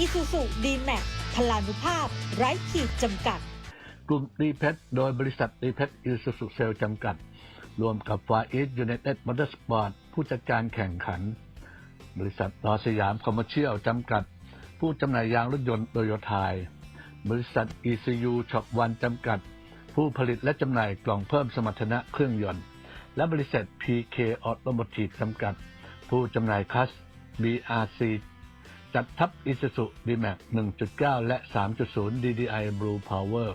อีซูซูดีแม็กพลานุภาพ ไร้ขีดจำกัด กลุ่มดีเพชโดยบริษัทดีเพชอิสุสุเซลจำกัด รวมกับฟาอิสยูไนเต็ดมอเตอร์สปอร์ตผู้จัดการแข่งขัน บริษัทรอสยามคอมเมอร์เชียลจำกัด ผู้จำหน่ายยางรถยนต์โตโยไทยบริษัท ECU ช็อปวันจำกัด ผู้ผลิตและจำหน่ายกล่องเพิ่มสมรรถนะเครื่องยนต์ และบริษัท PK Automotive จำกัด ผู้จำหน่ายคัส BRC จัดทับ Isuzu D-Max 1.9 และ 3.0 DDI Blue Power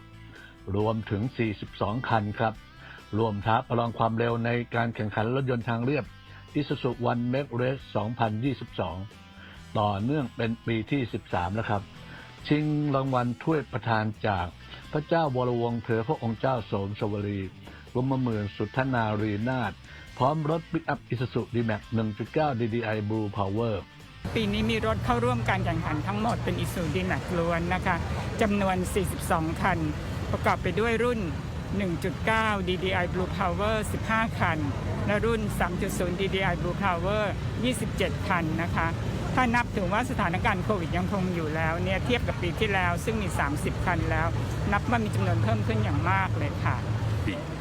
รวมถึง 42 คันครับ รวมท้าประลองความเร็วในการแข่งขันรถยนต์ทางเรียบ Isuzu One Make Race 2022 ต่อเนื่องเป็นปีที่ 13 แล้วครับ ชิงรางวัลถ้วยประธานจากพระเจ้าวรวงศ์เธอพระองค์เจ้าโสมสวรีรมหมื่นสุทธนารีนาถพร้อมรถปิกอัพ Isuzu D-Max 1.9 DDI Blue Power ปีนี้มีรถเข้าร่วมการแข่งขันทั้งหมดเป็นอิสูดีแม็กล้วนนะคะจำนวน 42 คัน ประกอบไปด้วยรุ่น 1.9 DDI Blue Power 15 คัน และรุ่น 3.0 DDI Blue Power 27 คันนะคะ ถ้านับถึงว่าสถานการณ์โควิดยังคงอยู่แล้วเนี่ยเทียบกับปีที่แล้วซึ่งมี 30 คันแล้ว นับว่ามีจำนวนเพิ่มขึ้นอย่างมากเลยค่ะ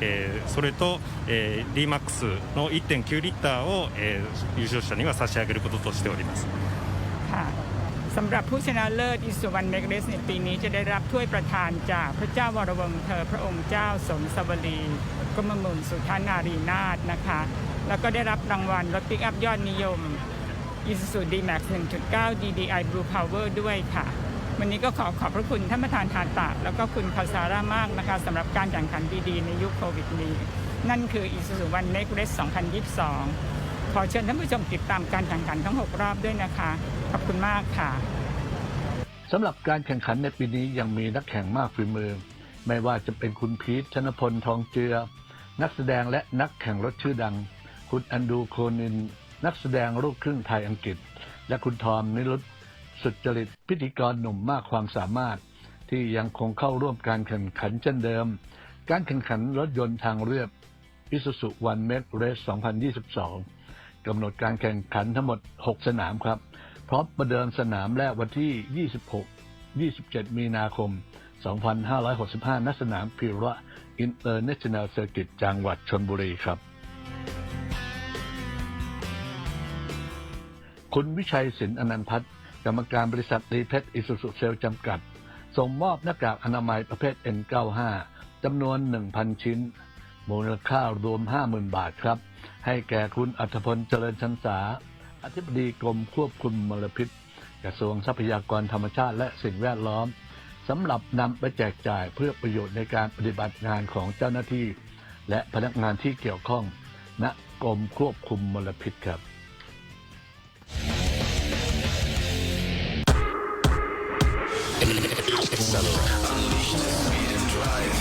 えーそれと、えー、DMAX の1.9リッターを、えー優勝者には差し上げることとしております。 ค่ะสำหรับผู้ชนะเลิศอิสุวรรณเมกเรสในปีนี้จะได้รับถ้วยประธานจากพระเจ้าวรวงศ์เธอพระองค์เจ้าสมสวรีกรมหมื่นสุทานารีนาถนะคะ แล้วก็ได้รับรางวัลรถปิกอัพยอดนิยม Isuzu D-Max 1.9 DDI Blue Power ด้วยค่ะ วันนี้ก็ขอขอบพระคุณท่านประธานทาตะ แล้วก็คุณคาซาร่ามากนะคะสำหรับการแข่งขันดีๆในยุคโควิดนี้ นั่นคือ Isuzu One Make Race 2022 ขอเชิญท่านผู้ชมติดตามการแข่งขันทั้ง 6 รอบด้วยนะคะ ขอบคุณมากค่ะสำหรับการแข่งขันในปีนี้ยังมีนักแข่งมากฝีมือ ไม่ว่าจะเป็นคุณพีทธนพลทองเจือ นักแสดงและนักแข่งรถชื่อดัง คุณอันดูโคนิน นักแสดงลูกครึ่งไทยอังกฤษ และคุณทอมนิรุต สุจริตพิธีกรหนุ่มมากความสามารถ ที่ยังคงเข้าร่วมการแข่งขันเช่นเดิม การแข่งขันรถยนต์ทางเรียบ Isuzu One Make Race 2022 กำหนดการแข่งขันทั้งหมด 6 สนามครับ พร้อมประเดิมสนามแรกวันที่ 26 27 มีนาคม 2565 ณ สนามพิระอินเตอร์เนชั่นแนลเซอร์กิตจังหวัดชนบุรีครับ คุณวิชัยสินอนันต์พัฒน์ กรรมการบริษัทรีเพชรอิสุสุเซลจำกัด ส่งมอบหน้ากากอนามัยประเภท N95 จำนวน 1,000 ชิ้น มูลค่ารวม 50,000 บาทครับ ให้แก่คุณอัธพลเจริญชันษา อธิบดีกรมควบคุมมลพิษ กระทรวงทรัพยากรธรรมชาติและสิ่งแวดล้อมสำหรับนำไปแจกจ่ายเพื่อประโยชน์ในการปฏิบัติงานของเจ้าหน้าที่ และพนักงานที่เกี่ยวข้องณกรมควบคุมมลพิษครับ accelerate. Unleash the speed and drive.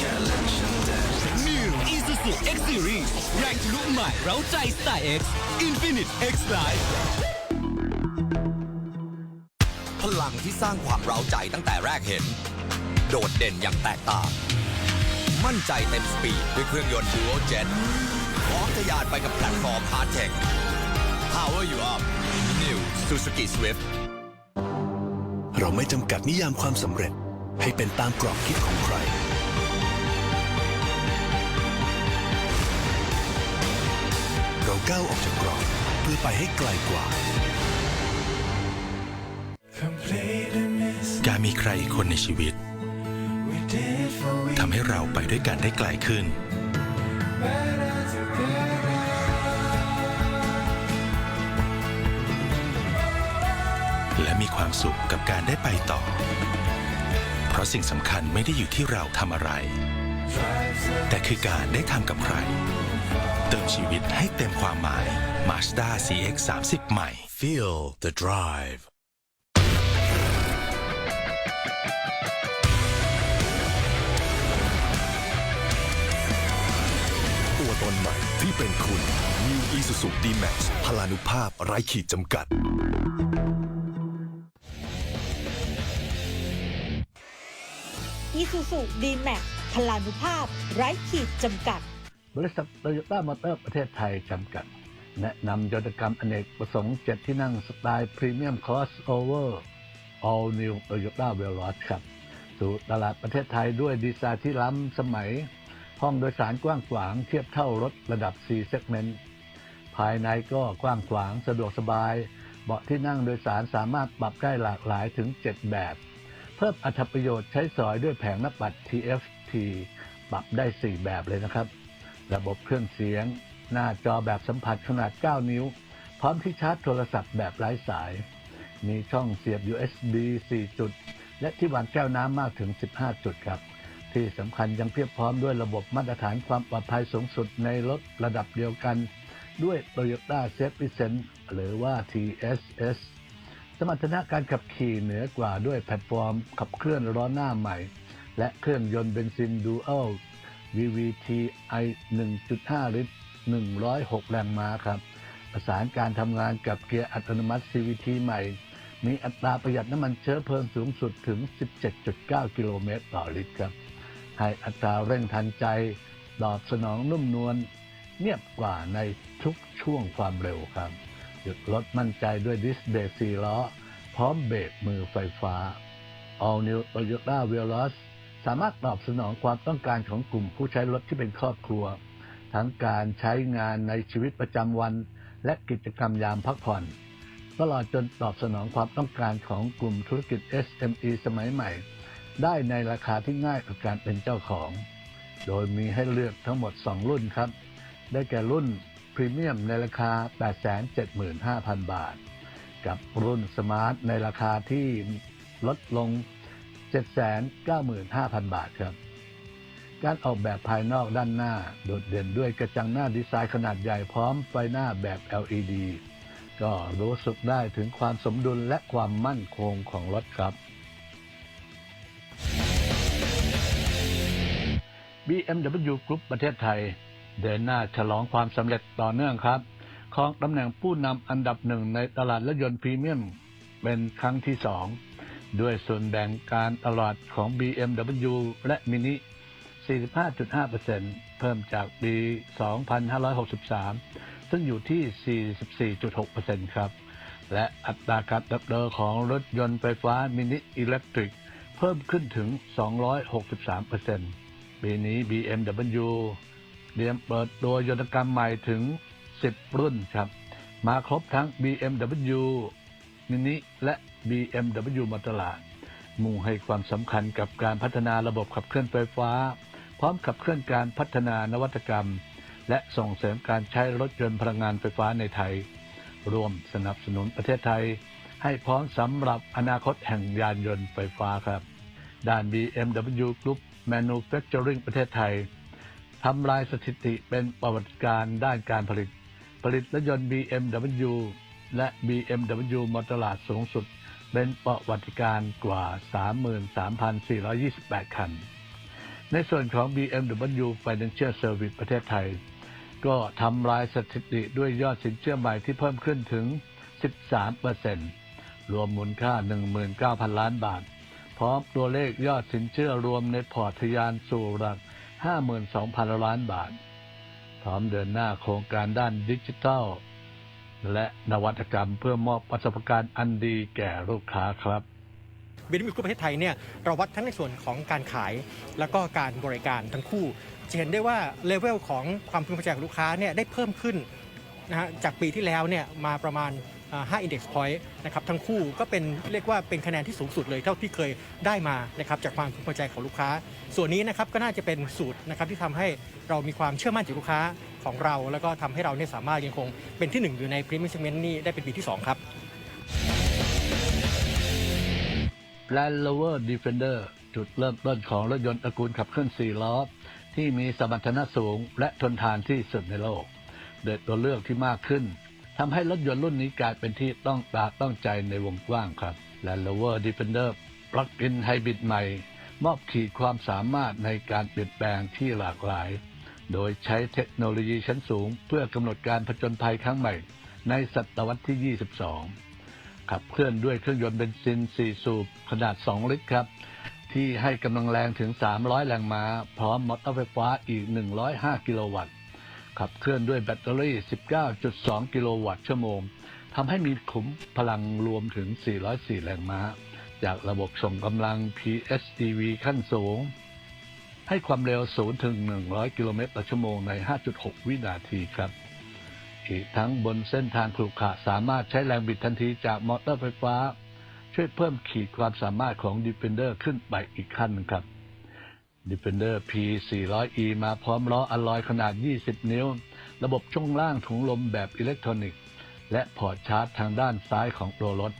Challenge and dance. New Isuzu X Series แรงทะลุใหม่เร้าใจสไตล์ X Infinite X Life พลังที่สร้างความเร้าใจตั้งแต่แรกเห็น โดดเด่นอย่างแตกต่าง มั่นใจเต็มสปีดด้วยเครื่องยนต์ Dual Jet พร้อมทะยานไปกับแพลตฟอร์ม Hard Tech Power You Up New Suzuki Swift เราไม่จำกัดนิยามความสำเร็จ ให้เป็นตามกรอบคิดของใคร เราก้าวออกจากกรอบเพื่อไปให้ไกลกว่า การมีใครอีกคนในชีวิตทำให้เราไปด้วยกันได้ไกลขึ้น และมีความสุขกับการได้ไปต่อ เพราะสิ่งสำคัญไม่ได้อยู่ที่เราทำอะไร แต่คือการได้ทำกับใคร เติมชีวิตให้เต็มความหมาย Mazda CX 30ใหม่ Feel the drive ตัวตนใหม่ที่เป็นคุณ New Isuzu D-Max พลานุภาพไร้ขีดจำกัด อีซูซูดีแม็กพลานุภาพ ไร้ขีดจำกัด บริษัทโตโยต้ามอเตอร์ประเทศไทยจำกัด แนะนำยนตกรรมอเนกประสงค์เจ็ดที่นั่งสไตล์พรีเมียมคอสโอเวอร์ All New Toyota Veloz ครับ สู่ตลาดประเทศไทยด้วยดีไซน์ที่ล้ำสมัย ห้องโดยสารกว้างขวางเทียบเท่ารถระดับ4 segment ภายในก็กว้างขวางสะดวกสบาย เบาะที่นั่งโดยสารสามารถปรับได้หลากหลายถึง 7 แบบ เพิ่มอัตประโยชน์ใช้สอยด้วยแผงหน้าปัด TFT ปรับได้ 4 แบบเลยนะครับ ระบบเครื่องเสียง หน้าจอแบบสัมผัสขนาด 9 นิ้ว พร้อมที่ชาร์จโทรศัพท์แบบไร้สาย มีช่องเสียบ USB 4 จุด และที่วางแก้วน้ำมากถึง 15 จุดครับ ที่สำคัญยังเพียบพร้อมด้วยระบบมาตรฐานความปลอดภัยสูงสุดในรถระดับเดียวกัน ด้วย Toyota Safety Sense หรือว่า TSS สมรรถนะการขับขี่เหนือกว่าด้วยแพลตฟอร์มขับเคลื่อนล้อหน้าใหม่ และเครื่องยนต์เบนซิน Dual VVT-i 1.5 ลิตร 106 แรงม้าครับ ประสานการทำงานกับเกียร์อัตโนมัติ CVT ใหม่ มีอัตราประหยัดน้ำมันเชื้อเพลิงสูงสุดถึง 17.9 กิโลเมตรต่อลิตรครับ ให้อัตราเร่งทันใจตอบสนองนุ่มนวลเงียบกว่าในทุกช่วงความเร็วครับ หยุดรถมั่นใจด้วยดิสเบรกสี่ล้อ พร้อมเบรกมือไฟฟ้า All New Toyota Veloz สามารถตอบสนองความต้องการของกลุ่มผู้ใช้รถที่เป็นครอบครัว ทั้งการใช้งานในชีวิตประจำวัน และกิจกรรมยามพักผ่อนตลอดจนตอบสนองความต้องการของกลุ่มธุรกิจ SME สมัยใหม่ ได้ในราคาที่ง่ายต่อการเป็นเจ้าของ โดยมีให้เลือกทั้งหมด 2 รุ่นครับ ได้แก่รุ่น พรีเมียมในราคา 875,000 บาท กับรุ่นสมาร์ทในราคาที่ลดลง 795,000 บาทครับ การออกแบบภายนอกด้านหน้า โดดเด่นด้วยกระจังหน้าดีไซน์ขนาดใหญ่พร้อมไฟหน้าแบบ LED ก็รู้สึกได้ถึงความสมดุลและความมั่นคงของรถครับ BMW Group ประเทศไทย เดินหน้าฉลองความสำเร็จต่อเนื่องครับครองตำแหน่งผู้นำอันดับหนึ่งในตลาดรถยนต์พรีเมียมเป็นครั้งที่สองด้วยส่วนแบ่งการตลาดของ BMW และ Mini 45.5%เพิ่มจากปี 2563 ซึ่งอยู่ที่ 44.6%ครับ และอัตราการเติบโตของรถยนต์ไฟฟ้ามินิอิเล็กทริก เพิ่มขึ้นถึง 263%ปีนี้ BMW เตรียมเปิดตัวยนตกรรมใหม่ถึง 10 รุ่นครับ มาครบทั้ง BMW Mini และ BMW m o t o r a มุ่งให้ความสำคัญกับการพัฒนาระบบขับเคลื่อนไฟฟ้า พร้อมขับเคลื่อนการพัฒนานวัตกรรม และส่งเสริมการใช้รถยนต์พลังงานไฟฟ้าในไทยร่วมสนับสนุนประเทศไทย ให้พร้อมสำหรับอนาคตแห่งยานยนต์ไฟฟ้าครับ ด้าน BMW Group Manufacturing ประเทศไทย ทำลายสถิติเป็นประวัติการด้านการผลิต ผลิตรถยนต์ BMW และ BMW m o t o r a สูงสุด เป็นประวัติการกว่า 33,428 คัน ในส่วนของ BMW Financial Service ประเทศไทย ก็ทำลายสถิติด้วยยอดสินเชื่อใหม่ที่เพิ่มขึ้นถึง 13%รวมมูลค่า 19,000 ล้านบาท พร้อมตัวเลขยอดสินเชื่อรวมในพอร์ตทยานสู่หลัก 52,000 ล้านบาท พร้อมเดินหน้าโครงการด้านดิจิทัล และนวัตกรรมเพื่อมอบประสบการณ์อันดีแก่ลูกค้าครับบีดีมิวประเทศไทยเนี่ยเราวัดทั้งในส่วนของการขาย แล้วก็การบริการทั้งคู่จะเห็นได้ว่าเลเวลของความพึงพอใจของลูกค้าเนี่ยได้เพิ่มขึ้นนะฮะจากปีที่แล้วเนี่ยมาประมาณ 5 index point นะครับทั้งคู่ก็เป็นเรียกว่าเป็นคะแนนที่สูงสุดเลยเท่าที่เคยได้มานะครับจากความพึงพอใจของลูกค้า ส่วนนี้นะครับก็น่าจะเป็นสูตรนะครับที่ทำให้เรามีความเชื่อมั่นจากลูกค้าของเรา แล้วก็ทำให้เราเนี่ยสามารถยังคงเป็นที่หนึ่งอยู่ใน Premium Segment นี้ได้เป็นปีที่สองครับ Land Rover Defender จุดเริ่มต้นของรถยนต์ตระกูลขับเคลื่อน4ล้อ ที่มีสมรรถนะสูงและทนทานที่สุดในโลกโดยตัวเลือกที่มากขึ้น ทำให้รถยนต์รุ่นนี้กลายเป็นที่ต้องตาต้องใจในวงกว้างครับ Land Rover Defender Plug-in Hybrid ใหม่ มอบขีดความสามารถในการเปลี่ยนแปลงที่หลากหลาย โดยใช้เทคโนโลยีชั้นสูง เพื่อกำหนดการผจญภัยครั้งใหม่ ในศตวรรษที่ 22 ขับเคลื่อนด้วยเครื่องยนต์เบนซิน 4 สูบ ขนาด 2 ลิตรครับ ที่ให้กำลังแรงถึง 300 แรงม้า พร้อมมอเตอร์ไฟฟ้าอีก 105 กิโลวัตต์ ขับเคลื่อนด้วยแบตเตอรี่ 19.2 กิโลวัตต์ชั่วโมงทำให้มีขุมพลังรวมถึง 404 แรงม้า จากระบบส่งกำลัง PSDV ขั้นสูง ให้ความเร็ว 0 ถึง 100 กิโลเมตรต่อชั่วโมงใน 5.6 วินาทีครับ อีกทั้งบนเส้นทางขรุขระสามารถใช้แรงบิดทันทีจากมอเตอร์ไฟฟ้า ช่วยเพิ่มขีดความสามารถของ Defender ขึ้นไปอีกขั้นครับ Defender P 400 E มาพร้อมล้ออลลอยขนาด 20 นิ้ว ระบบช่วงล่างถุงลมแบบอิเล็กทรอนิกส์ และพอร์ตชาร์จทางด้านซ้ายของตัวรถ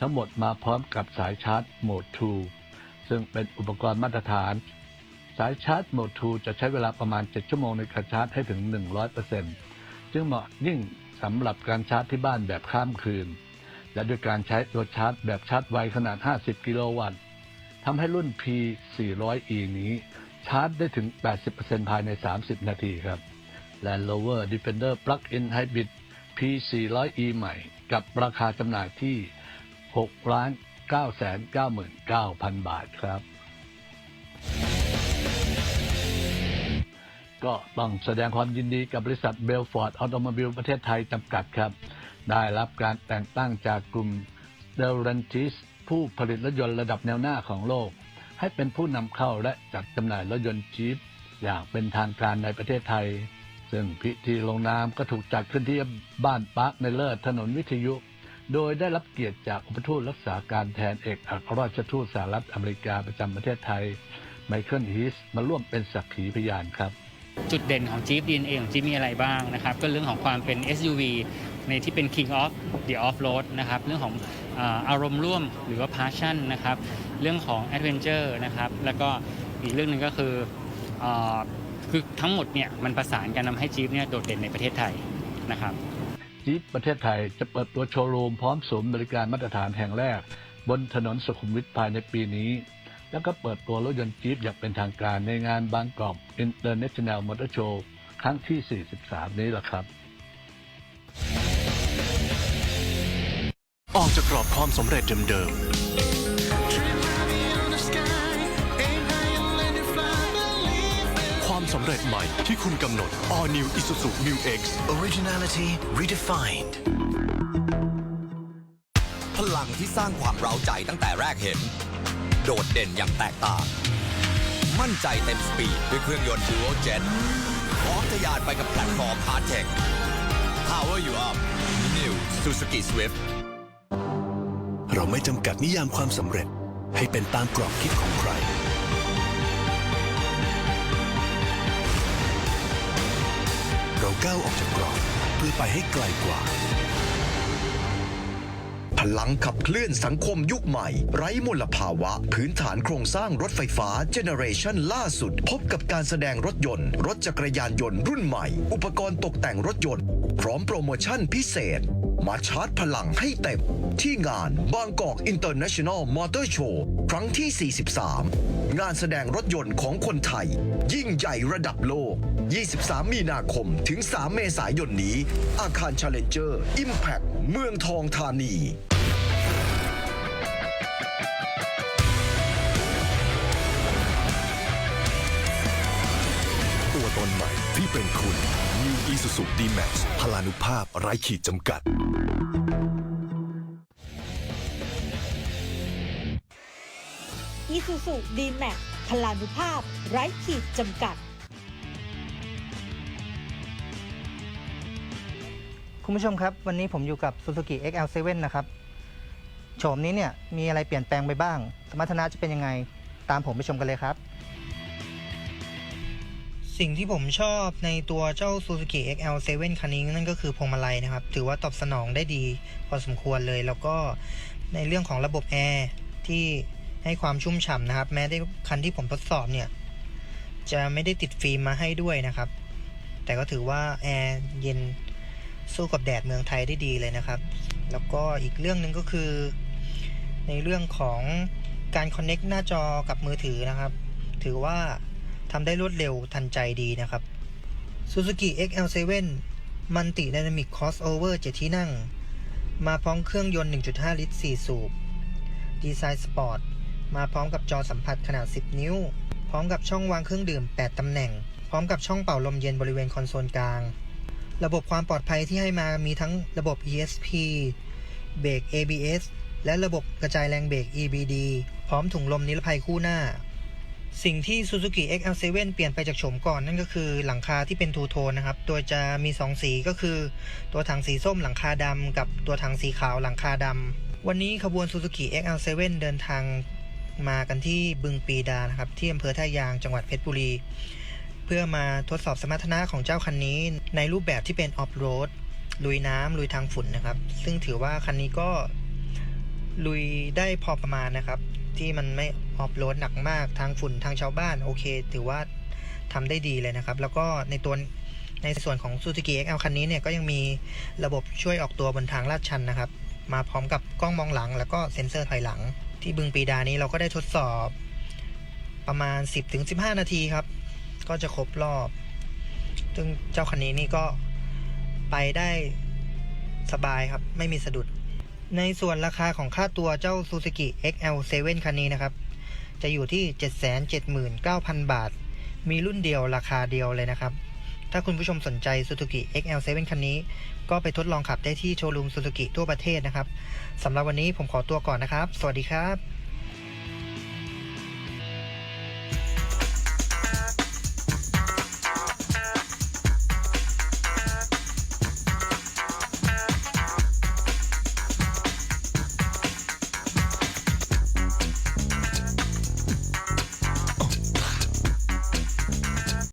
ทั้งหมดมาพร้อมกับสายชาร์จโหมด 2 ซึ่งเป็นอุปกรณ์มาตรฐาน สายชาร์จโหมด 2 จะใช้เวลาประมาณ 7 ชั่วโมงในการชาร์จให้ถึง 100%จึงเหมาะยิ่งสำหรับการชาร์จที่บ้านแบบข้ามคืน และด้วยการใช้ตัวชาร์จแบบชาร์จไวขนาด 50 กิโลวัตต์ ทำให้รุ่น P 400E นี้ชาร์จได้ถึง 80%ภายใน 30 นาทีครับ Land Rover Defender Plug-in Hybrid P 400E ใหม่ กับราคาจำหน่ายที่ 6 ล้าน 9 9 9 0 0 0 บาทครับ ก็ต้องแสดงความยินดีกับบริษัทเบลฟอร์ดออโตม b บิลประเทศไทยจำกัดครับ ได้รับการแต่งตั้งจากกลุ่มเดล a รนติส ผู้ผลิตรถยนต์ระดับแนวหน้าของโลก ให้เป็นผู้นำเข้าและจัดจำหน่ายรถยนต์จี๊ปอย่างเป็นทางการในประเทศไทย ซึ่งพิธีลงนามก็ถูกจัดขึ้นที่บ้านปาร์คในเลิศถนนวิทยุ โดยได้รับเกียรติจากอุปทูตรักษาการแทนเอกอัครราชทูตสหรัฐอเมริกาประจำประเทศไทย ไมเคิลฮีสมาร่วมเป็นสักขีพยานครับ จุดเด่นของ Jeep DNA ของ Jeep มีอะไรบ้างนะครับ ก็เรื่องของความเป็น SUV ในที่เป็น King of the Off-road นะครับ เรื่องของ อารมณ์ร่วมหรือว่า passion นะครับ เรื่องของ adventure นะครับ แล้วก็อีกเรื่องหนึ่งก็คืออคือทั้งหมดเนี่ยมันประสานกันทำให้ Jeep เนี่ยโดดเด่นในประเทศไทยนะครับจี๊ปประเทศไทยจะเปิดตัวโชว์รูมพร้อมศูนย์บริการมาตรฐานแห่งแรก บนถนนสุขุมวิทภายในปีนี้ แล้วก็เปิดตัวรถยนต์จี๊ปอย่างเป็นทางการในงานบางกอก International Motor Show ครั้งที่ 43 นี้แหละครับ ออกจากกรอบความสำเร็จเดิมๆ ความสำเร็จใหม่ที่คุณกำหนด All New Isuzu Mu X Originality redefined พลังที่สร้างความเร้าใจตั้งแต่แรกเห็น โดดเด่นอย่างแตกต่าง มั่นใจเต็มสปีดด้วยเครื่องยนต์ Dual Jet พร้อมทะยานไปกับแพลตฟอร์ม Hard Tech Power You Up New Suzuki Swift เราไม่จำกัดนิยามความสำเร็จ ให้เป็นตามกรอบคิดของใคร เราก้าวออกจากกรอบเพื่อไปให้ไกลกว่า พลังขับเคลื่อนสังคมยุคใหม่ ไร้มลภาวะ พื้นฐานโครงสร้างรถไฟฟ้าเจเนเรชันล่าสุด พบกับการแสดงรถยนต์ รถจักรยานยนต์รุ่นใหม่ อุปกรณ์ตกแต่งรถยนต์ พร้อมโปรโมชั่นพิเศษ มาชาร์จพลังให้เต็ม ที่งานบางกอกอินเตอร์เนชั่นแนลมอเตอร์โชว์ครั้งที่ 43 งานแสดงรถยนต์ของคนไทย ยิ่งใหญ่ระดับโลก 23 มีนาคมถึง 3 เมษายนนี้ อาคาร Challenger Impact เมืองทองธานี New Isuzu D-Max พลานุภาพไร้ขีดจำกัด Isuzu D-Max พลานุภาพ ไร้ขีดจำกัด คุณผู้ชมครับ วันนี้ผมอยู่กับ Suzuki XL7 นะครับโฉมนี้เนี่ยมีอะไรเปลี่ยนแปลงไปบ้าง สมรรถนะจะเป็นยังไง ตามผมไปชมกันเลยครับ สิ่งที่ผมชอบในตัวเจ้า Suzuki XL7 คันนี้นั่นก็คือพวงมาลัยนะครับ ถือว่าตอบสนองได้ดีพอสมควรเลย แล้วก็ในเรื่องของระบบแอร์ที่ให้ความชุ่มฉ่ำนะครับ แม้ได้คันที่ผมทดสอบเนี่ย จะไม่ได้ติดฟิล์มมาให้ด้วยนะครับ แต่ก็ถือว่าแอร์เย็นสู้กับแดดเมืองไทยได้ดีเลยนะครับ แล้วก็อีกเรื่องหนึ่งก็คือ ในเรื่องของการ Connect หน้าจอกับมือถือนะครับ ถือว่า ทำได้รวดเร็วทันใจดีนะครับ Suzuki XL7 Multi Dynamic Crossover 7ที่นั่ง มาพร้อมเครื่องยนต์ 1.5 ลิตร 4 สูบ ดีไซน์สปอร์ต มาพร้อมกับจอสัมผัสขนาด 10 นิ้ว พร้อมกับช่องวางเครื่องดื่ม 8 ตำแหน่ง พร้อมกับช่องเป่าลมเย็นบริเวณคอนโซลกลาง ระบบความปลอดภัยที่ให้มามีทั้งระบบ ESP เบรก ABS และระบบกระจายแรงเบรก EBD พร้อมถุงลมนิรภัยคู่หน้า สิ่งที่ Suzuki XL7 เปลี่ยนไปจากโฉมก่อนนั่นก็คือหลังคาที่เป็นทูโทนนะครับโดยจะมี 2 สีก็คือ ตัวถังสีส้มหลังคาดำกับตัวถังสีขาวหลังคาดำวันนี้ขบวน Suzuki XL7 เดินทางมากันที่บึงปีดานะครับ ที่อำเภอท่ายางจังหวัดเพชรบุรี เพื่อมาทดสอบสมรรถนะของเจ้าคันนี้ในรูปแบบที่เป็นออฟโรดลุยน้ำลุยทางฝุ่นนะครับ ซึ่งถือว่าคันนี้ก็ลุยได้พอประมาณนะครับ ที่มันไม่ออฟโรดหนักมากทางฝุ่นทางชาวบ้านโอเค ถือว่าทำได้ดีเลยนะครับ แล้วก็ในตัวในส่วนของ Suzuki XL คันนี้เนี่ยก็ยังมีระบบช่วยออกตัวบนทางลาดชันนะครับ มาพร้อมกับกล้องมองหลัง แล้วก็เซ็นเซอร์ถอยหลัง ที่บึงปีดานี้เราก็ได้ทดสอบประมาณ 10-15 นาทีครับ ก็จะครบรอบ ซึ่งเจ้าคันนี้นี่ก็ไปได้สบายครับ ไม่มีสะดุด ในส่วนราคาของค่าตัวเจ้า Suzuki XL7 คันนี้นะครับ จะอยู่ที่ 779,000 บาท มีรุ่นเดียวราคาเดียวเลยนะครับ ถ้าคุณผู้ชมสนใจ Suzuki XL7 คันนี้ ก็ไปทดลองขับได้ที่โชว์รูม Suzuki ทั่วประเทศนะครับสำหรับวันนี้ผมขอตัวก่อนนะครับ สวัสดีครับ